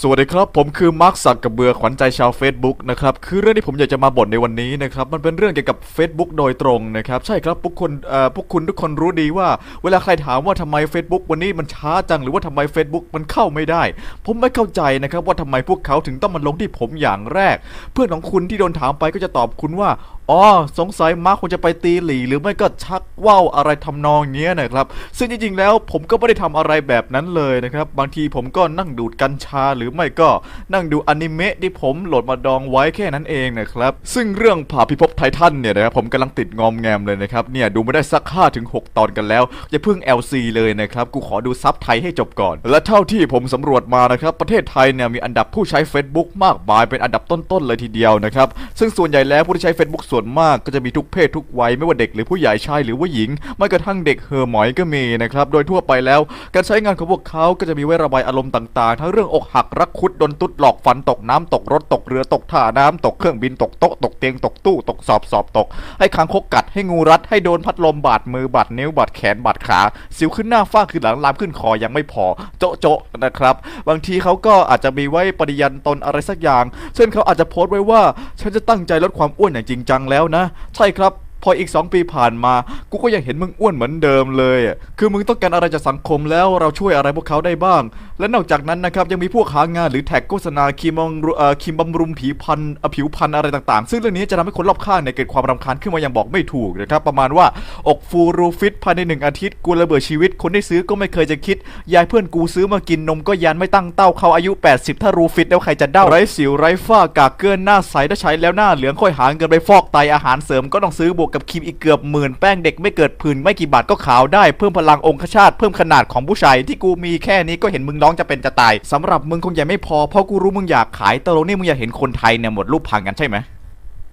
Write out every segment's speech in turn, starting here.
สวัสดีครับ ผมคือมาร์คสักกระเบือขวัญใจชาว Facebook นะครับคือเรื่องที่ผมอยากจะมาบ่นในวันนี้นะครับมันเป็นเรื่องเกี่ยวกับ Facebook โดยตรงนะครับใช่ครับพวกคนเอ่อพวกคุณทุกคนรู้ดีว่า เวลาใครถามว่าทำไม Facebook วันนี้มันช้าจังหรือว่าทำไม Facebook มันเข้าไม่ได้ ผมไม่เข้าใจนะครับว่าทำไมพวกเขาถึงต้องมาลงที่ผมอย่างแรก เพื่อนของคุณที่โดนถามไปก็จะตอบคุณว่า อ๋อสงสัยมาร์คคงจะไปตีหลีหรือไม่ก็ชักว่าวอะไรทำนองเนี้ยนะครับ ซึ่งจริงๆแล้วผมก็ไม่ได้ทำอะไรแบบนั้นเลยนะครับ บางทีผมก็นั่งดูดกัญชาหรือไม่ก็นั่งดูอนิเมะที่ผมโหลดมาดองไว้แค่นั้นเองนะครับ ซึ่งเรื่องผ่าพิภพไททันเนี่ยนะครับผมกำลังติดงอมแงมเลยนะครับ เนี่ยดูไม่ได้สัก5ถึง6ตอนกันแล้วอย่าเพิ่ง LC เลยนะครับ กูขอดูซับไทยให้จบก่อน และเท่าที่ผมสำรวจมานะครับ ประเทศไทยเนี่ยมีอันดับผู้ใช้ Facebook มากมายเป็นอันดับต้นๆเลยทีเดียวนะครับ ซึ่งส่วนใหญ่แล้วผู้ที่ใช้ Facebook ส่วนมากก็จะมีทุกเพศทุกวัยไม่ว่าเด็กหรือผู้ใหญ่ชายหรือว่าหญิงไม่กระทั่งเด็กเฮอหมอยก็มีนะครับโดยทั่วไปแล้ว การใช้งานของพวกเขาก็จะมีไว้ระบายอารมณ์ต่างๆ ทั้งเรื่องอกหักรักคุดโดนตุดหลอกฝันตกน้ำตกรถตกเรือตกท่าน้ำตกเครื่องบินตกโต๊ะตกเตียงตกตู้ตกสอบสอบตก ให้คางคกกัดให้งูรัดให้โดนพัดลมบาดมือบาดนิ้วบาดแขนบาดขา สิวขึ้นหน้าฝ้าขึ้นหลังลามขึ้นคอยังไม่พอโจะโจะนะครับบางทีเขาก็อาจจะมีไว้ปฏิญาณตนอะไรสักอย่าง เช่นเขาอาจจะโพสต์ไว้ว่าฉันจะตั้งใจลดความอ้วนอย่างจริงจังแล้วนะ ใช่ครับ พออีก 2 ปีผ่านมา กูก็ยังเห็นมึงอ้วนเหมือนเดิมเลยอะคือมึงต้องการอะไรจากสังคมแล้วเราช่วยอะไรพวกเขาได้บ้าง และนอกจากนั้นนะครับยังมีพวกหางานหรือแท็กโฆษณาคีมบำรุเอ่อคีมบำรุงผิวพรรณเอ่อผิวพรรณอะไรต่างๆ ซึ่งเรื่องนี้จะทำให้คนรอบข้างเนี่ยเกิดความรำคาญขึ้นมาอย่างบอกไม่ถูกนะครับประมาณว่าอกฟูรูฟิตภายในหนึ่งอาทิตย์กูระเบิดชีวิตคนที่ซื้อก็ไม่เคยจะคิดยายเพื่อนกูซื้อมากินนมก็ยันไม่ตั้งเต้าเขาอายุ 80 ถ้ารูฟิตแล้วใครจะเด้าไร้สิวไร้ฝ้ากากเกลือนหน้าใสถ้าใช้แล้วหน้าเหลืองค่อยหาเงินไปฟอกไตอาหารเสริมก็ต้องซื้อบวกกับครีมอีกเกือบหมื่นแป้งเด็กไม่เกิดผื่นไม่กี่บาทก็ขาวได้เพิ่มพลังองคชาตเพิ่มขนาดของผู้ชายที่กูมีแค่นี้ก็เห็นมึงร้องจะเป็นจะตายสำหรับมึงคงยังไม่พอเพราะกูรู้มึงอยากขายตกลงนี่มึงอยากเห็นคนไทยเนี่ยหมดรูปพังกันใช่ไหม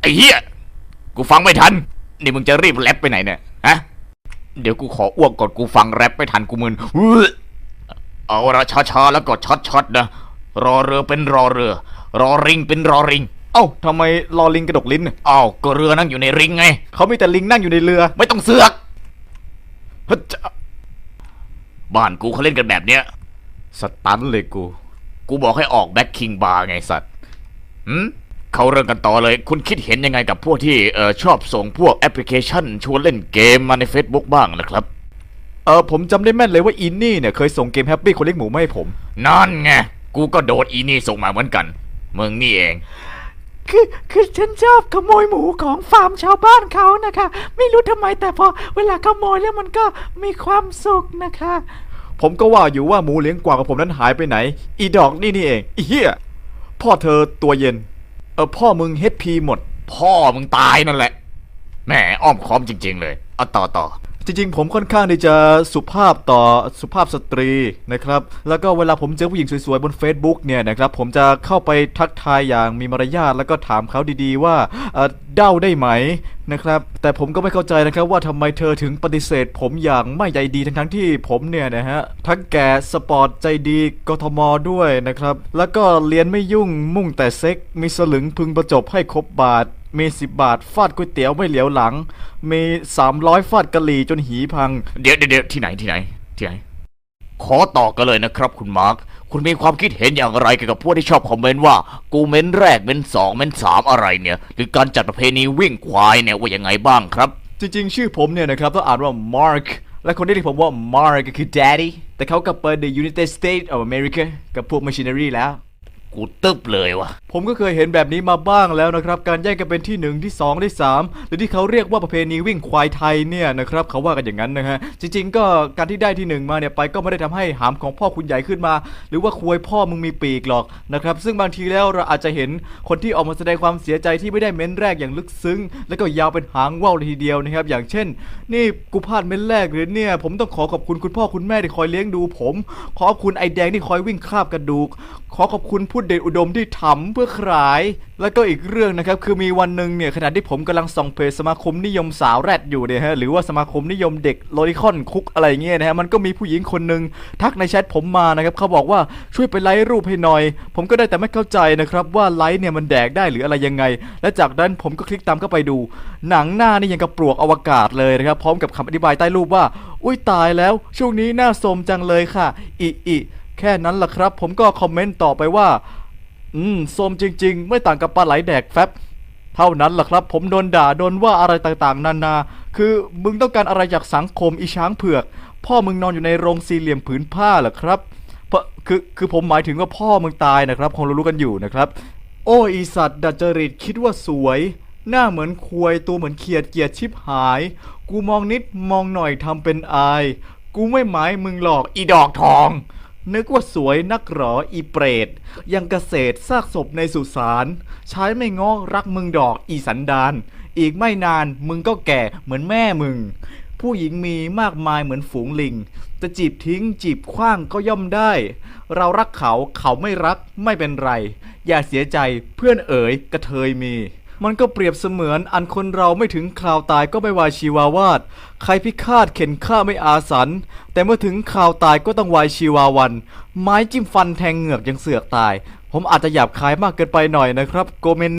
ไอ้เหี้ยกูฟังไม่ทันนี่มึงจะรีบแรปไปไหนเนี่ยฮะเดี๋ยวกูขออ้วกก่อนกูฟังแรปไม่ทันกูมึนอื้อเอาละช้าๆแล้วก็ช็อตๆนะรอเรือเป็นรอเรือ รอริงเป็นรอริง เอ้าทำไมรอลิงกระดกลิ้นน่ะอ้าวก็เรือนั่งอยู่ในริงไง เขามีแต่ลิงนั่งอยู่ในเรือไม่ต้องเสือกฮึดจะบ้านกูเขาเล่นกันแบบเนี้ย สตันเลยกู กูบอกให้ออกแบ็คคิงบาร์ไงสัตว์หืมเขาเรื่องกันต่อเลย คุณคิดเห็นยังไงกับพวกที่เออชอบส่งพวกแอปพลิเคชัน ชวนเล่นเกมมาใน Facebook บ้างนะครับ เออผมจำได้แม่นเลยว่าอินนี่เนี่ยเคยส่งเกมแฮปปี้คนเลี้ยงหมูมาให้ผม นั่นไง กูก็โดนอีนี่ส่งมาเหมือนกัน มึงนี่เอง คือคือฉันชอบขโมยหมูของฟาร์มชาวบ้านเขานะคะ ไม่รู้ทำไมแต่พอเวลาขโมยแล้วมันก็มีความสุขนะคะ ผมก็ว่าอยู่ว่าหมูเลี้ยงกวางของผมนั้นหายไปไหน อีดอกนี่นี่เองอีเหี้ยพ่อเธอตัวเย็น เออพ่อมึงเฮดพีหมด พ่อมึงตายนั่นแหละ แหมอ้อมค้อมจริง ๆ เลยเอาต่อต่อ จริงๆ ผมค่อนข้างที่จะสุภาพต่อสุภาพสตรีนะครับ แล้วก็เวลาผมเจอผู้หญิงสวยๆ บน Facebook เนี่ยนะครับผมจะเข้าไปทักทายอย่างมีมารยาทแล้วก็ถามเขาดีๆว่าเด้าได้ไหมนะครับแต่ผมก็ไม่เข้าใจนะครับว่าทำไมเธอถึงปฏิเสธ ผมอย่างไม่ใจดีทั้งๆที่ผมเนี่ยนะฮะทั้งแก่สปอร์ตใจดีกทมด้วยนะครับแล้วก็เรียนไม่ยุ่งมุ่งแต่เซ็กมีสลึงพึงประจบให้ครบบาท มี10บาทฟาดก๋วยเตี๋ยวไม่เหลียวหลัง มี300ฟาดกะหรี่จนหีพังเดี๋ยวเดี๋ยวเดี๋ยวที่ไหนที่ไหนที่ไหน ขอต่อกันเลยนะครับคุณมาร์ค คุณมีความคิดเห็นอย่างไรเกี่ยวกับพวกที่ชอบคอมเมนต์ว่า กูเม้นแรกเม้นสองเม้นสามอะไรเนี่ย หรือการจัดประเพณีวิ่งควายเนี่ยว่ายังไงบ้างครับ จริงๆ ชื่อผมเนี่ยนะครับต้องอ่านว่า Mark และคนที่เรียกผมว่า Mark ก็คือ Daddy แต่เขากลับไป The United States of America กับพวก machinery แล้ว กูตึบเลยวะผมก็เคยเห็นแบบนี้มาบ้างแล้วนะครับ การแย่งกันเป็นที่1ที่2ที่3หรือที่เขาเรียกว่าประเพณีวิ่งควายไทยเนี่ยนะครับเขาว่ากันอย่างนั้นนะฮะจริง ๆ ก็การที่ได้ที่1มาเนี่ยไปก็ไม่ได้ทำให้หามของพ่อคุณใหญ่ขึ้นมา หรือว่าควยพ่อมึงมีปีกหรอกนะครับซึ่งบางทีแล้วเราอาจจะเห็นคนที่ออกมาแสดงความเสียใจที่ไม่ได้เม้นแรกอย่างลึกซึ้ง แล้วก็ยาวเป็นหางว่าวเลยทีเดียวนะครับ อย่างเช่น นี่กูพลาดเม้นแรกหรือเนี่ยผมต้องขอขอบคุณคุณพ่อคุณแม่ที่คอยเลี้ยงดูผม ขอบคุณไอแดงที่คอยวิ่งคราบกระดูก ขอขอบคุณพูดเดชอุดมที่ทำเพื่อขาย แล้วก็อีกเรื่องนะครับคือมีวันหนึ่งเนี่ยขณะที่ผมกำลังส่องเพจสมาคมนิยมสาวแรดอยู่เนี่ยฮะหรือว่าสมาคมนิยมเด็กโลลิคอนคุกอะไรเงี้ยนะฮะมันก็มีผู้หญิงคนหนึ่งทักในแชทผมมานะครับเขาบอกว่าช่วยไปไลค์รูปให้หน่อย ผมก็ได้แต่ไม่เข้าใจนะครับว่าไลค์เนี่ยมันแดกได้หรืออะไรยังไง และจากนั้นผมก็คลิกตามเข้าไปดู หนังหน้านี่ยังกับปลวกอวกาศเลยนะครับพร้อมกับคำอธิบายใต้รูปว่า อุ้ยตายแล้วช่วงนี้หน้าสมจังเลยค่ะอิอิ แค่นั้นล่ะครับ ผมก็คอมเมนต์ต่อไปว่า อืมโสมจริง ๆ ไม่ต่างกับปลาไหลแดกแฟบเท่านั้นล่ะครับ ผมโดนด่าโดนว่าอะไรต่างๆ นานา คือมึงต้องการอะไรจากสังคมอีช้างเผือก พ่อมึงนอนอยู่ในโรงสี่เหลี่ยมผืนผ้าเหรอครับเพราะคือคือผมหมายถึงว่าพ่อมึงตายนะครับคงรู้กันอยู่นะครับ โอ้อีสัตว์ดัจจริตคิดว่าสวย หน้าเหมือนควยตัวเหมือนเขียดเกียดชิบหาย กูมองนิดมองหน่อยทำเป็นอาย กูไม่หมายมึงหรอกอีดอกทอง นึกว่าสวยนักหรออีเปรต ยังเกษตรซากศพในสุสานใช้ไม่ง้อรักมึงดอกอีสันดาน อีกไม่นานมึงก็แก่เหมือนแม่มึง ผู้หญิงมีมากมายเหมือนฝูงลิง จะจีบทิ้งจีบขว้างก็ย่อมได้ เรารักเขาเขาไม่รักไม่เป็นไร อย่าเสียใจเพื่อนเอ๋ยกระเทยมี มันก็เปรียบเสมือนอันคนเราไม่ถึงคราวตายก็ไม่วายชีวาวาดใครพิฆาตเข็นฆ่าไม่อาสัน แต่เมื่อถึงคราวตายก็ต้องวายชีวาวัน ไม้จิ้มฟันแทงเหงือกยังเสือกตาย ผมอาจจะหยาบคายมากเกินไปหน่อยนะครับโกเมน